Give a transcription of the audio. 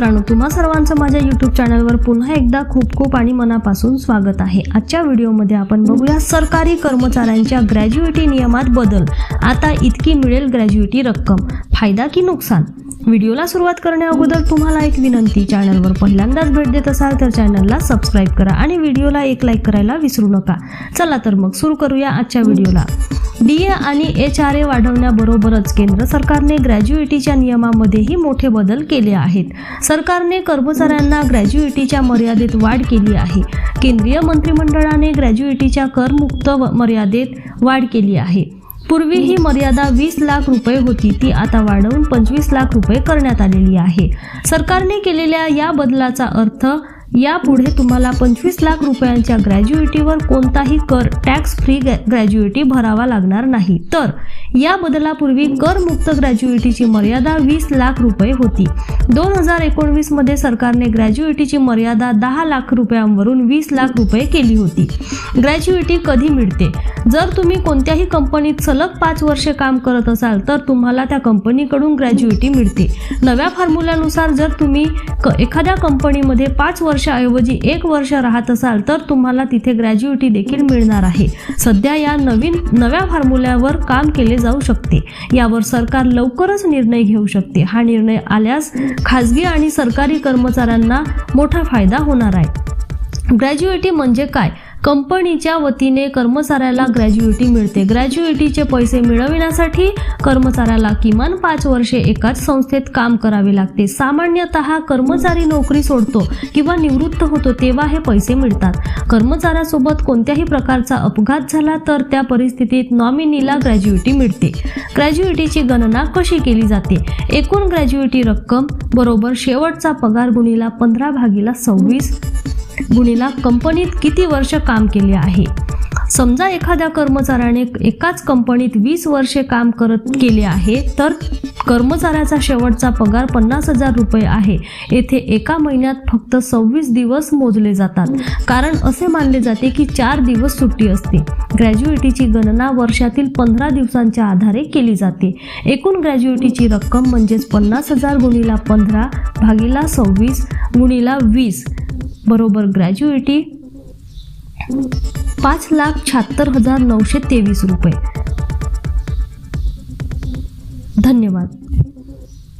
मित्रांनो तुम्हा सर्वांचं माझ्या यूट्यूब चॅनलवर पुन्हा एकदा खूप खूप आणि मनापासून स्वागत आहे. आजच्या व्हिडिओमध्ये आपण बघूया सरकारी कर्मचाऱ्यांच्या ग्रॅज्युएटी नियमात बदल. आता इतकी मिळेल ग्रॅज्युएटी रक्कम. फायदा की नुकसान? व्हिडिओला सुरुवात करण्या अगोदर तुम्हाला एक विनंती चॅनलवर पहिल्यांदाच भेट देत असाल तर चॅनलला सबस्क्राईब करा आणि व्हिडिओला एक लाईक करायला विसरू नका. चला तर मग सुरू करूया आजच्या व्हिडिओला. डीए आणि एच आर ए वाढवण्याबरोबरच केंद्र सरकारने ग्रॅज्युएटीच्या नियमामध्येही मोठे बदल केले आहेत. सरकारने कर्मचाऱ्यांना ग्रॅज्युएटीच्या मर्यादेत वाढ केली आहे. केंद्रीय मंत्रिमंडळाने ग्रॅज्युएटीच्या करमुक्त मर्यादेत वाढ केली आहे. पूर्वी ही मर्यादा वीस लाख रुपये होती ती आता वाढवून पंचवीस लाख रुपये करण्यात आलेली आहे. सरकारने केलेल्या या बदलाचा अर्थ यापुढे तुम्हाला पंचवीस लाख रुपयांच्या ग्रॅज्युएटीवर कोणताही कर टॅक्स फ्री ग्रॅज्युएटी भरावा लागणार नाही. तर या बदलापूर्वी करमुक्त ग्रॅज्युएटीची मर्यादा वीस लाख रुपये होती. दोन हजार एकोणवीसमध्ये सरकारने ग्रॅज्युएटीची मर्यादा दहा लाख रुपयांवरून वीस लाख रुपये केली होती. ग्रॅज्युएटी कधी मिळते? जर तुम्ही कोणत्याही कंपनीत सलग पाच वर्षे काम करत असाल तर तुम्हाला त्या कंपनीकडून ग्रॅज्युएटी मिळते. नव्या फॉर्म्युल्यानुसार जर तुम्ही क एखाद्या कंपनीमध्ये पाच वर्ष वर्षाऐवजी एक वर्ष राहत असाल तर तुम्हाला तिथे ग्रॅज्युएटी देखील मिळणार आहे. सध्या या नवीन नव्या फॉर्म्युल्यावर काम केले जाऊ शकते. यावर सरकार लवकरच निर्णय घेऊ शकते. हा निर्णय आल्यास खाजगी आणि सरकारी कर्मचाऱ्यांना मोठा फायदा होणार आहे. ग्रॅज्युएटी म्हणजे काय? कंपनीच्या वतीने कर्मचाऱ्याला ग्रॅज्युएटी मिळते. ग्रॅज्युएटीचे पैसे मिळविण्यासाठी कर्मचाऱ्याला किमान पाच वर्षे एकाच संस्थेत काम करावे लागते. सामान्यतः कर्मचारी नोकरी सोडतो किंवा निवृत्त होतो तेव्हा हे पैसे मिळतात. कर्मचाऱ्यासोबत कोणत्याही प्रकारचा अपघात झाला तर त्या परिस्थितीत नॉमिनीला ग्रॅज्युएटी मिळते. ग्रॅज्युएटीची गणना कशी केली जाते? एकूण ग्रॅज्युएटी रक्कम बरोबर शेवटचा पगार गुणीला पंधरा भागीला सव्वीस गुणीला कंपनीत किती वर्ष काम केले आहे? समजा एखाद्या कर्मचाऱ्याने एकाच कंपनीत वीस वर्षे काम करत केले आहे तर कर्मचाऱ्याचा शेवटचा पगार पन्नास हजार रुपये आहे. येथे एका महिन्यात फक्त सव्वीस दिवस मोजले जातात. कारण असे मानले जाते की चार दिवस सुट्टी असते. ग्रॅज्युएटीची गणना वर्षातील पंधरा दिवसांच्या आधारे केली जाते. एकूण ग्रॅज्युएटीची रक्कम म्हणजेच पन्नास हजार गुणीला पंधरा भागीला सव्वीस गुणीला वीस बरोबर ग्रॅज्युएटी पाच लाख शहात्तर हजार नऊशे तेवीस रुपये. धन्यवाद.